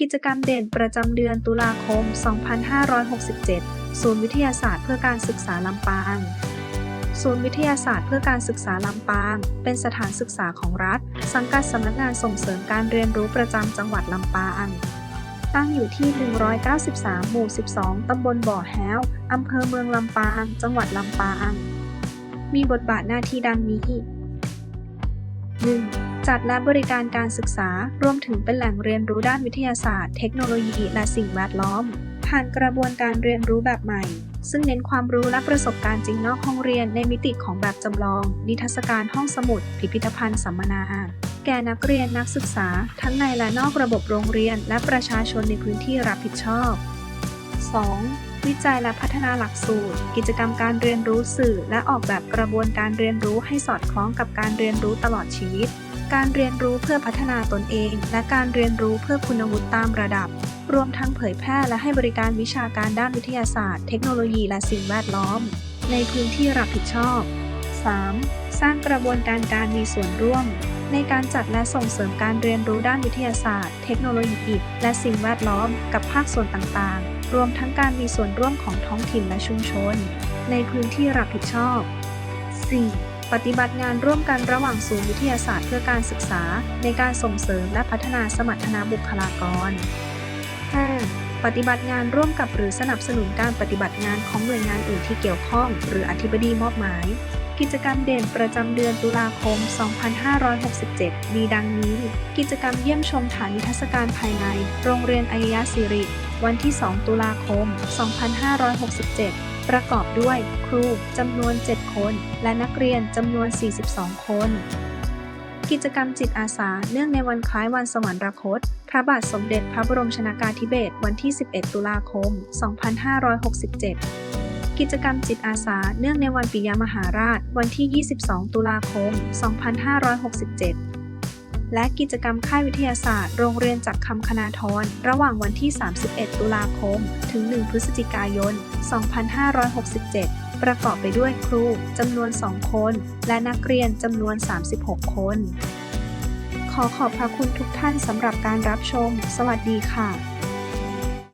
กิจกรรมเด่นประจำเดือนตุลาคม 2567 ศูนย์วิทยาศาสตร์เพื่อการศึกษาลำปาง ศูนย์วิทยาศาสตร์เพื่อการศึกษาลำปาง เป็นสถานศึกษาของรัฐ สังกัดสำนักงานส่งเสริมการเรียนรู้ประจำจังหวัดลำปาง ตั้งอยู่ที่ 193 หมู่ 12 ตำบลบ่อแห้ว อำเภอเมืองลำปาง จังหวัดลำปาง มีบทบาทหน้าที่ดังนี้ 1. จัดและบริการการศึกษารวมถึงเป็นแหล่งเรียนรู้ด้านวิทยาศาสตร์ เทคโนโลยีและสิ่งแวดล้อม ผ่านกระบวนการเรียนรู้แบบใหม่ ซึ่งเน้นความรู้และประสบการณ์จริงนอกห้องเรียนในมิติของแบบจำลอง นิทรรศการห้องสมุด พิพิธภัณฑ์สัมมนา แก่นักเรียนนักศึกษา ทั้งในและนอกระบบโรงเรียน และประชาชนในพื้นที่รับผิดชอบ 2. วิจัยและพัฒนาหลักสูตร กิจกรรมการเรียนรู้สื่อ และออกแบบกระบวนการเรียนรู้ให้สอดคล้องกับการเรียนรู้ตลอดชีวิต การเรียนรู้เพื่อพัฒนาตนเอง และการเรียนรู้เพื่อคุณวุฒิตามระดับ รวมทั้งเผยแพร่และให้บริการวิชาการด้านวิทยาศาสตร์ เทคโนโลยีและสิ่งแวดล้อม ในพื้นที่รับผิดชอบ 3. สร้างกระบวนการการมีส่วนร่วม ในการจัดและส่งเสริมการเรียนรู้ด้านวิทยาศาสตร์ เทคโนโลยีและสิ่งแวดล้อม กับภาคส่วนต่างๆ รวมทั้งการมีส่วนร่วมของท้องถิ่นและชุมชน ในพื้นที่รับผิดชอบ 4. ปฏิบัติงานร่วมกันระหว่างศูนย์วิทยาศาสตร์เพื่อการศึกษา ในการส่งเสริมและพัฒนาสมรรถนะบุคลากร 5. ปฏิบัติงานร่วมกับหรือสนับสนุนการปฏิบัติงานของหน่วยงานอื่นที่เกี่ยวข้อง หรืออธิบดีมอบหมาย กิจกรรมเด่นประจำเดือนตุลาคม 2567 มีดังนี้ กิจกรรมเยี่ยมชมฐานนิทรรศการภายใน โรงเรียนอัยยะสิริ วันที่ 2 ตุลาคม 2567 ประกอบด้วยครูจำนวน 7 คน และนักเรียนจำนวน 42 คน กิจกรรมจิตอาสา เนื่องในวันคล้ายวันสวรรคต พระบาทสมเด็จพระบรมชนากาธิเบศรวันที่ 11 ตุลาคม 2567 กิจกรรมจิตอาสา เนื่องในวันปิยมหาราช วันที่ 22 ตุลาคม 2567 และกิจกรรมค่ายวิทยาศาสตร์ โรงเรียนจักรคำคณาทร ระหว่างวันที่ 31 ตุลาคม ถึง 1 พฤศจิกายน 2567 ประกอบไปด้วยครูจำนวน 2 คน และนักเรียนจำนวน 36 คน ขอขอบพระคุณทุกท่านสำหรับการรับชม สวัสดีค่ะ